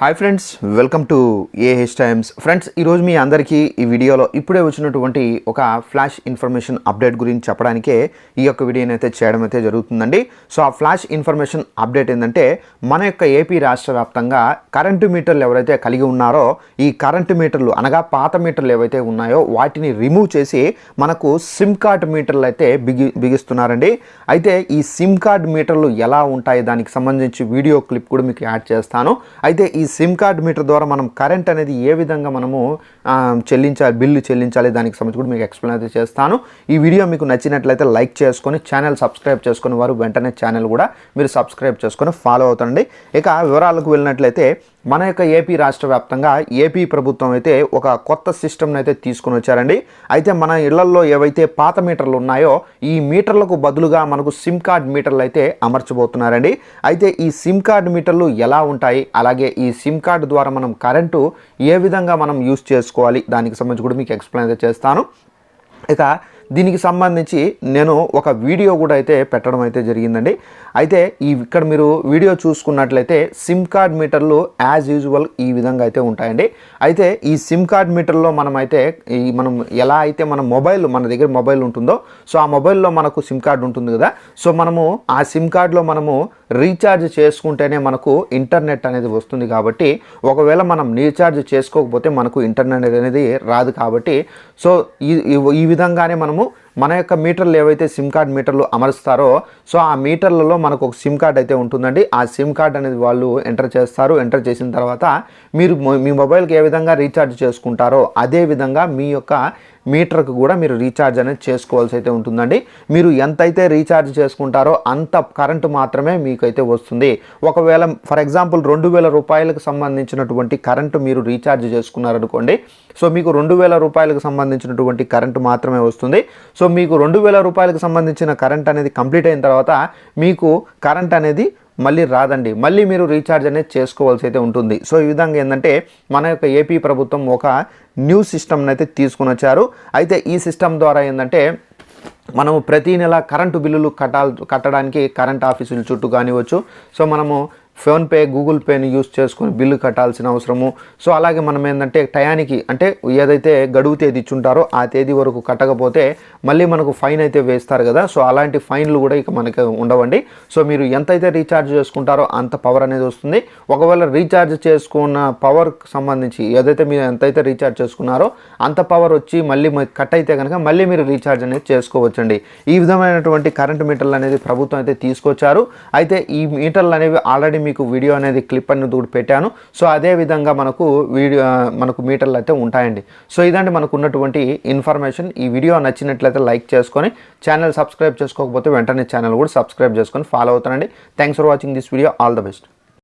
Hi friends welcome to AH Times friends ఈరోజు మీ అందరికీ ఈ వీడియోలో ఇప్పుడే వచ్చినటువంటి ఒక ఫ్లాష్ ఇన్ఫర్మేషన్ అప్డేట్ గురించి చెప్పడానికే ఈ యొక్క వీడియోని అయితే చేయడం అయితే జరుగుతుందండి. సో ఆ ఫ్లాష్ ఇన్ఫర్మేషన్ అప్డేట్ ఏంటంటే మన యొక్క ఏపీ రాష్ట్ర వ్యాప్తంగా కరెంటు మీటర్లు ఎవరైతే కలిగి ఉన్నారో ఈ కరెంటు మీటర్లు అనగా పాత మీటర్లు ఏవైతే ఉన్నాయో వాటిని రిమూవ్ చేసి మనకు సిమ్ కార్డ్ మీటర్లు అయితే బిగి బిగిస్తున్నారండి. అయితే ఈ సిమ్ కార్డ్ మీటర్లు ఎలా ఉంటాయి? దానికి సంబంధించి వీడియో క్లిప్ కూడా మీకు యాడ్ చేస్తాను. అయితే ఈ సిమ్ కార్డ్ మీటర్ ద్వారా మనం కరెంట్ అనేది ఏ విధంగా మనము చెల్లించాలి బిల్లు చెల్లించాలి దానికి సంబంధించి కూడా మీకు ఎక్స్ప్లెయిన్ అయితే చేస్తాను. ఈ వీడియో మీకు నచ్చినట్లయితే లైక్ చేసుకొని ఛానల్ సబ్స్క్రైబ్ చేసుకుని వారు వెంటనే ఛానల్ కూడా మీరు సబ్స్క్రైబ్ చేసుకొని ఫాలో అవుతండి. ఇక వివరాలకు వెళ్ళినట్లయితే మన యొక్క ఏపీ రాష్ట్ర వ్యాప్తంగా ఏపీ ప్రభుత్వం అయితే ఒక కొత్త సిస్టమ్ని అయితే తీసుకొని వచ్చారండి. అయితే మన ఇళ్ళల్లో ఏవైతే పాత మీటర్లు ఉన్నాయో ఈ మీటర్లకు బదులుగా మనకు సిమ్ కార్డ్ మీటర్లు అయితే అమర్చబోతున్నారండి. అయితే ఈ సిమ్ కార్డ్ మీటర్లు ఎలా ఉంటాయి? అలాగే ఈ సిమ్ కార్డు ద్వారా మనం కరెంటు ఏ విధంగా మనం యూస్ చేసుకోవాలి? దానికి సంబంధించి కూడా మీకు ఎక్స్ప్లెయిన్ అయితే చేస్తాను. ఇక దీనికి సంబంధించి నేను ఒక వీడియో కూడా అయితే పెట్టడం అయితే జరిగిందండి. అయితే ఈ ఇక్కడ మీరు వీడియో చూసుకున్నట్లయితే సిమ్ కార్డ్ మీటర్లు యాజ్ యూజువల్ ఈ విధంగా అయితే ఉంటాయండి. అయితే ఈ సిమ్ కార్డ్ మీటర్లో మనం అయితే ఈ మనం ఎలా అయితే మన మొబైల్ మన దగ్గర మొబైల్ ఉంటుందో సో ఆ మొబైల్లో మనకు సిమ్ కార్డ్ ఉంటుంది కదా. సో మనము ఆ సిమ్ కార్డ్లో మనము రీఛార్జ్ చేసుకుంటేనే మనకు ఇంటర్నెట్ అనేది వస్తుంది కాబట్టి ఒకవేళ మనం రీఛార్జ్ చేసుకోకపోతే మనకు ఇంటర్నెట్ అనేది రాదు కాబట్టి సో ఈ ఈ- ఈ విధంగానే మనము మన యొక్క మీటర్లు ఏవైతే సిమ్ కార్డ్ మీటర్లు అమరుస్తారో సో ఆ మీటర్లలో మనకు ఒక సిమ్ కార్డ్ అయితే ఉంటుందండి. ఆ సిమ్ కార్డ్ అనేది వాళ్ళు ఎంటర్ చేస్తారు. ఎంటర్ చేసిన తర్వాత మీరు మీ మొబైల్కి ఏ విధంగా రీఛార్జ్ చేసుకుంటారో అదే విధంగా మీ యొక్క మీటర్కు కూడా మీరు రీఛార్జ్ అనేది చేసుకోవాల్సి అయితే ఉంటుందండి. మీరు ఎంతైతే రీఛార్జ్ చేసుకుంటారో అంత కరెంటు మాత్రమే మీకైతే వస్తుంది. ఒకవేళ ఫర్ ఎగ్జాంపుల్ రెండు వేల రూపాయలకు సంబంధించినటువంటి కరెంటు మీరు రీఛార్జ్ చేసుకున్నారనుకోండి సో మీకు రెండు వేల రూపాయలకు సంబంధించినటువంటి కరెంటు మాత్రమే వస్తుంది. సో మీకు రెండు వేల రూపాయలకు సంబంధించిన కరెంట్ అనేది కంప్లీట్ అయిన తర్వాత మీకు కరెంట్ అనేది మళ్ళీ రాదండి. మళ్ళీ మీరు రీఛార్జ్ అనేది చేసుకోవాల్సి అయితే ఉంటుంది. సో ఈ విధంగా ఏంటంటే మన యొక్క ఏపీ ప్రభుత్వం ఒక న్యూ సిస్టమ్ని అయితే తీసుకుని వచ్చారు. అయితే ఈ సిస్టమ్ ద్వారా ఏంటంటే మనము ప్రతి నెల కరెంటు బిల్లులు కట్టాల్ కట్టడానికి కరెంట్ ఆఫీసుల చుట్టూ కానివచ్చు సో మనము ఫోన్పే గూగుల్ పేని యూస్ చేసుకొని బిల్లు కట్టాల్సిన అవసరము. సో అలాగే మనం ఏంటంటే టయానికి అంటే ఏదైతే గడువు తేదీ ఇచ్చుంటారో ఆ తేదీ వరకు కట్టకపోతే మళ్ళీ మనకు ఫైన్ అయితే వేస్తారు కదా. సో అలాంటి ఫైన్లు కూడా ఇక మనకి ఉండవండి. సో మీరు ఎంతైతే రీఛార్జ్ చేసుకుంటారో అంత పవర్ అనేది వస్తుంది. ఒకవేళ రీఛార్జ్ చేసుకున్న పవర్కి సంబంధించి ఏదైతే మీరు ఎంతైతే రీఛార్జ్ చేసుకున్నారో అంత పవర్ వచ్చి మళ్ళీ కట్ అయితే కనుక మళ్ళీ మీరు రీఛార్జ్ అనేది చేసుకోవచ్చండి. ఈ విధమైనటువంటి కరెంట్ మీటర్లు అనేది ప్రభుత్వం అయితే తీసుకొచ్చారు. అయితే ఈ మీటర్లు అనేవి ఆల్రెడీ మీకు వీడియో అనేది క్లిప్ అనేది కూడా పెట్టాను. సో అదే విధంగా మనకు వీడియో మనకు మీటర్లు అయితే ఉంటాయండి. సో ఇదండి మనకు ఉన్నటువంటి ఇన్ఫర్మేషన్. ఈ వీడియో నచ్చినట్లయితే లైక్ చేసుకొని ఛానల్ సబ్స్క్రైబ్ చేసుకోకపోతే వెంటనే ఛానల్ కూడా సబ్స్క్రైబ్ చేసుకొని ఫాలో అవుతానండి. Thanks for watching this video. All the best.